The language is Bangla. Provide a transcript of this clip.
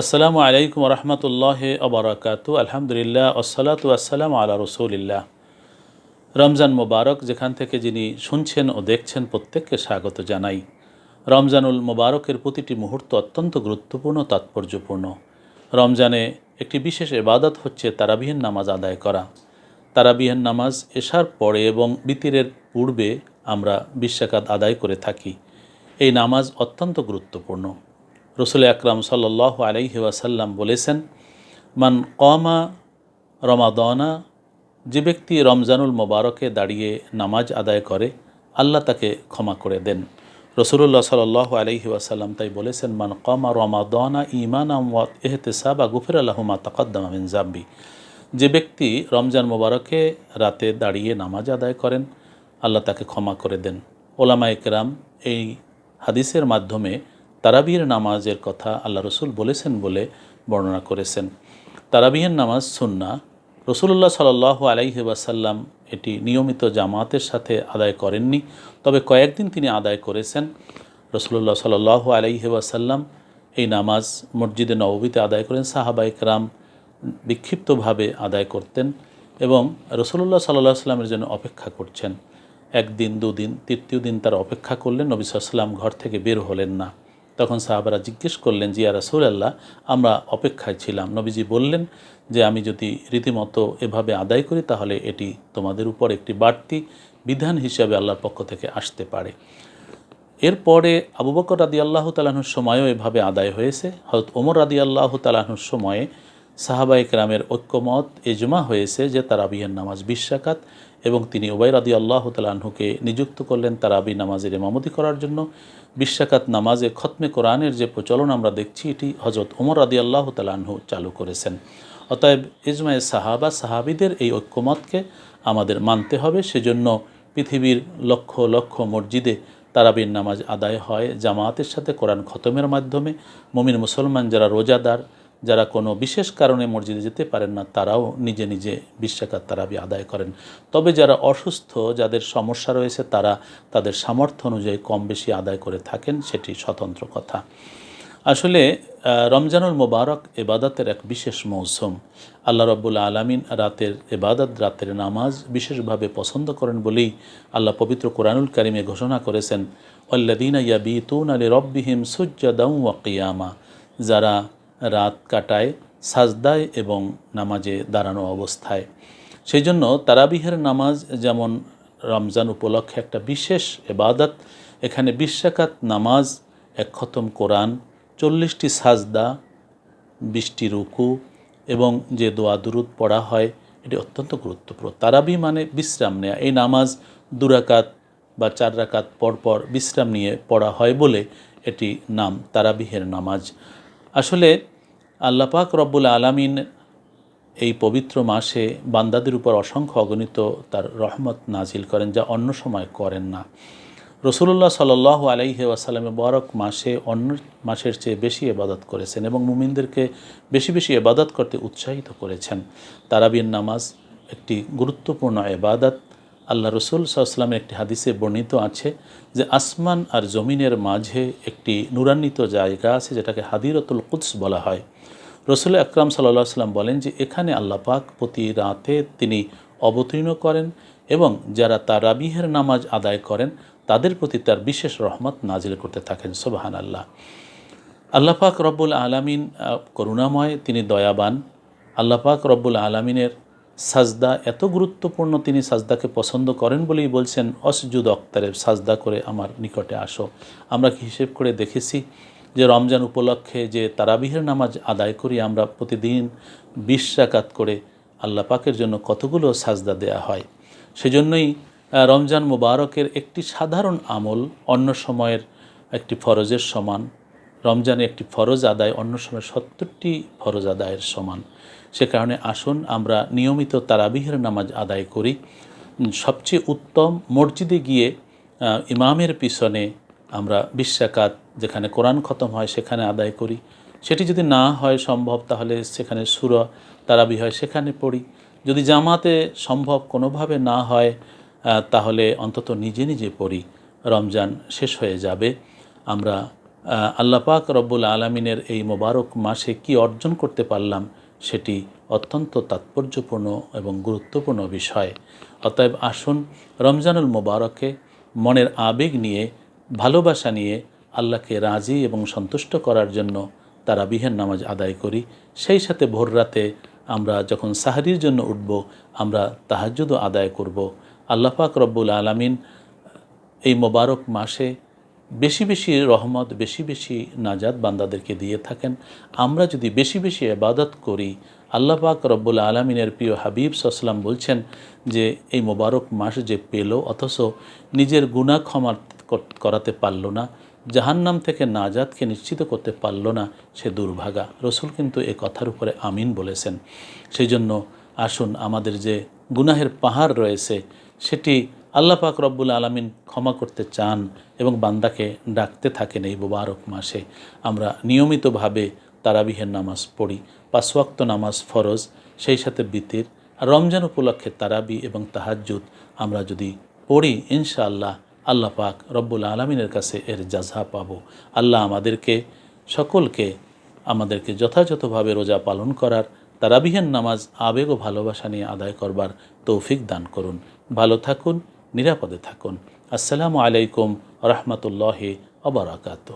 আসসালামু আলাইকুম রহমতুল্লাহ আবরাকাতু আলহামদুলিল্লাহ আসসালাতু আসসালাম আলা রসুলিল্লাহ। রমজান মোবারক, যেখান থেকে যিনি শুনছেন ও দেখছেন প্রত্যেককে স্বাগত জানাই। রমজানুল মোবারকের প্রতিটি মুহূর্ত অত্যন্ত গুরুত্বপূর্ণ, তাৎপর্যপূর্ণ। রমজানে একটি বিশেষ এবাদত হচ্ছে তারাবিহীন নামাজ আদায় করা। তারাবিহীন নামাজ এসার পরে এবং বিতিরের পূর্বে আমরা বিশ্বাকাত আদায় করে থাকি। এই নামাজ অত্যন্ত গুরুত্বপূর্ণ। রসুল আকরাম সাল্লাহ আলাইহি ওয়াসাল্লাম বলেছেন, মান কমা রমাদনা, যে ব্যক্তি রমজানুল মোবারকে দাঁড়িয়ে নামাজ আদায় করে, আল্লাহ তাকে ক্ষমা করে দেন। রসুল্লাহ সাল আলহি ওয়াসাল্লাম তাই বলেছেন, মান কমা রমাদনা ইমান এহতেসাবা গুফির আল্লাহমা তকদ্দাম আমিন জাম্বি যে ব্যক্তি রমজান মোবারকে রাতে দাঁড়িয়ে নামাজ আদায় করেন, আল্লাহ তাকে ক্ষমা করে দেন। ওলামা একরাম এই হাদিসের মাধ্যমে তারাবির নামাজের কথা আল্লাহ রসুল বলেছেন বলে বর্ণনা করেছেন। তারাবিহের নামাজ সুন্না রসুল্লাহ সাল আলাইহি ওয়াসাল্লাম এটি নিয়মিত জামাতের সাথে আদায় করেননি, তবে কয়েকদিন তিনি আদায় করেছেন। রসুল্লাহ সাল আলাইহি ওয়াসাল্লাম এই নামাজ মসজিদে নববীতে আদায় করেন সাহাবা ইকরাম বিক্ষিপ্তভাবে আদায় করতেন এবং রসুল্লাহ সাল্লাহ সাল্লামের জন্য অপেক্ষা করছেন। একদিন, দুদিন, তৃতীয় দিন তারা অপেক্ষা করলেন, নবী সাল্লাম ঘর থেকে বের হলেন না। তখন সাহাবারা জিজ্ঞেস করলেন জিয়া রাসুল আল্লাহ আমরা অপেক্ষায় ছিলাম। নবীজি বললেন যে, আমি যদি রীতিমতো এভাবে আদায় করি, তাহলে এটি তোমাদের উপর একটি বাড়তি বিধান হিসাবে আল্লাহর পক্ষ থেকে আসতে পারে। এরপরে আবু বকর রাদি আল্লাহ তালাহুর সময়ও এভাবে আদায় হয়েছে। হয়তো ওমর রাদি আল্লাহ তালাহুর সময়ে সাহাবা ইকরামের ঐক্যমত এজমা হয়েছে যে তারাবিহের নামাজ বিশ্বাকাত এবং তিনি ওবাই রাদি আল্লাহ তালাহুকে নিযুক্ত করলেন তারাবি নামাজের ইমামতি করার জন্য। বিশ্বাকাত নামাজে খতমে কোরআনের যে প্রচলন আমরা দেখছি, এটি হজরত ওমর রাদি আল্লাহ তালাহু চালু করেছেন। অতএব ইজমায়ে সাহাবা, সাহাবিদের এই ঐক্যমতকে আমাদের মানতে হবে। সেজন্য পৃথিবীর লক্ষ লক্ষ মসজিদে তারাবির নামাজ আদায় হয়। জামায়াতের সাথে কোরআন খতমের মাধ্যমে। মমিন মুসলমান যারা রোজাদার যারা কোনো বিশেষ কারণে মসজিদে যেতে পারেন না, তারাও নিজে নিজে বিশ্বাকাত তারাবি আদায় করেন। তবে যারা অসুস্থ, যাদের সমস্যা রয়েছে, তারা তাদের সামর্থ্য অনুযায়ী কম বেশি আদায় করে থাকেন, সেটি স্বতন্ত্র কথা। আসলে রমজানুল মোবারক এবাদাতের এক বিশেষ মৌসুম। আল্লাহ রব্বুল আলমিন রাতের এবাদত, রাতের নামাজ বিশেষভাবে পছন্দ করেন বলেই আল্লাহ পবিত্র কোরআনুল কারিমে ঘোষণা করেছেন অল্লাদিন ইয়াবি তুন আলী রব্বিহিম সুজ্জাদাউ ওয়াকিয়ামা যারা রাত কাটায়, সাজদায় এবং নামাজে দাঁড়ানো অবস্থায়। সেই জন্য তারাবিহের নামাজ যেমন রমজান উপলক্ষে একটা বিশেষ এবাদত, এখানে বিশ্বাকাত নামাজ, এক খতম কোরআন, চল্লিশটি সাজদা, বিশটি রুকু এবং যে দোয়া দুরুদ পড়া হয়, এটি অত্যন্ত গুরুত্বপূর্ণ। তারাবি মানে বিশ্রাম নেয়া। এই নামাজ দুরাকাত বা চার রাকাত পরপর বিশ্রাম নিয়ে পড়া হয় বলে এটি নাম তারাবিহের নামাজ। আসলে আল্লাপাক রব্বুল আলামিন এই পবিত্র মাসে বান্দাদের উপর অসংখ্য অগণিত তার রহমত নাজিল করেন, যা অন্য সময় করেন না। রসুল্লাহ সাল আলাইহি ওয়াসাল্লামে বরক মাসে অন্য মাসের চেয়ে বেশি এবাদত করেছেন এবং মুমিনদেরকে বেশি বেশি এবাদত করতে উৎসাহিত করেছেন। তারাবির নামাজ একটি গুরুত্বপূর্ণ এবাদত আল্লাহ রসুল সাল্লামের একটি হাদিসে বর্ণিত আছে যে, আসমান আর জমিনের মাঝে একটি নুরান্বিত জায়গা আছে, যেটাকে হাদিরতুল কুৎস বলা হয়। রসুল আকরাম সাল্লাহ সাল্লাম বলেন যে এখানে আল্লাহ পাক প্রতি রাতে তিনি অবতীর্ণ করেন এবং যারা তার তারাবিহের নামাজ আদায় করেন, তাদের প্রতি তার বিশেষ রহমত নাজিল করতে থাকেন। সোবাহান আল্লাহ আল্লাহ পাক রব্বুল আলমিন করুণাময়, তিনি দয়াবান। আল্লাহ পাক রব্বুল আলমিনের সাজদা এত গুরুত্বপূর্ণ, তিনি সাজদাকে পছন্দ করেন বলেই বলছেন, অসজুদ অক্তারের সাজদা করে আমার নিকটে আসো। আমরা কি হিসেব করে দেখেছি যে রমজান উপলক্ষে যে তারাবিহের নামাজ আদায় করি আমরা প্রতিদিন বিশ রাকাত করে আল্লাহ পাকের জন্য কতগুলো সাজদা দেয়া হয়। সেজন্যই রমজান মুবারকের একটি সাধারণ আমল অন্য সময়ের একটি ফরজের সমান, রমজানে একটি ফরজ আদায় অন্য সময় সত্তরটি ফরজ আদায়ের সমান। সে কারণে আসুন, আমরা নিয়মিত তারাবিহের নামাজ আদায় করি। সবচেয়ে উত্তম মসজিদে গিয়ে ইমামের পিছনে আমরা বিশ্বাকাত যেখানে কোরআন খতম হয় সেখানে আদায় করি। সেটি যদি না হয় সম্ভব, তাহলে সেখানে সুর তারাবি হয় সেখানে পড়ি। যদি জামাতে সম্ভব কোনোভাবে না হয় তাহলে অন্তত নিজে নিজে পড়ি। রমজান শেষ হয়ে যাবে। আমরা আল্লাহ পাক রব্বুল আলমিনের এই মোবারক মাসে কি অর্জন করতে পারলাম, সেটি অত্যন্ত তাৎপর্যপূর্ণ এবং গুরুত্বপূর্ণ বিষয়। অতএব আসুন রমজানুল মোবারকে মনের আবেগ নিয়ে ভালোবাসা নিয়ে আল্লাহকে রাজি এবং সন্তুষ্ট করার জন্য তারা বিহের নামাজ আদায় করি। সেই সাথে ভোর রাতে আমরা যখন সাহারির জন্য উঠব, আমরা তাহাজ্জুদও আদায় করব। আল্লাহ পাক রব্বুল আলমিন এই মোবারক মাসে বেশি বেশি রহমত, বেশি বেশি নাজাদ বান্দাদেরকে দিয়ে থাকেন। আমরা যদি বেশি বেশি এবাদত করি, আল্লাহ পাক রব্বুল আলমিনের প্রিয় হাবিব সাল্লাম বলছেন যে, এই মোবারক মাস যে পেল, অথচ নিজের গুণা ক্ষমা করাতে পারল না, জাহান্নাম থেকে নাজাদকে নিশ্চিত করতে পারল না, সে দুর্ভাগা। রসুল কিন্তু এ কথার উপরে আমিন বলেছেন। সেই জন্য আসুন, আমাদের যে গুনাহের পাহাড় রয়েছে, সেটি আল্লাহ পাক রব্বুল আলমিন ক্ষমা করতে চান এবং বান্দাকে ডাকতে থাকেন এই মোবারক মাসে। আমরা নিয়মিতভাবে তারাবিহের নামাজ পড়ি পাঁচ ওয়াক্ত নামাজ ফরজ, সেই সাথে বিতির রমজান উপলক্ষে তারাবি এবং তাহাজ্জুদ আমরা যদি পড়ি, ইনশাআল্লাহ আল্লাহ পাক রব্বুল আলমিনের কাছে এর জাজা পাব। আল্লাহ আমাদেরকে, সকলকে আমাদেরকে যথাযথভাবে রোজা পালন করার, তারাবিহের নামাজ, আবেগ ও ভালোবাসা নিয়ে আদায় করবার তৌফিক দান করুন। ভালো থাকুন, নিরাপদে থাকুন। আসসালামু আলাইকুম, রহমতুল্লাহ অবরাকাত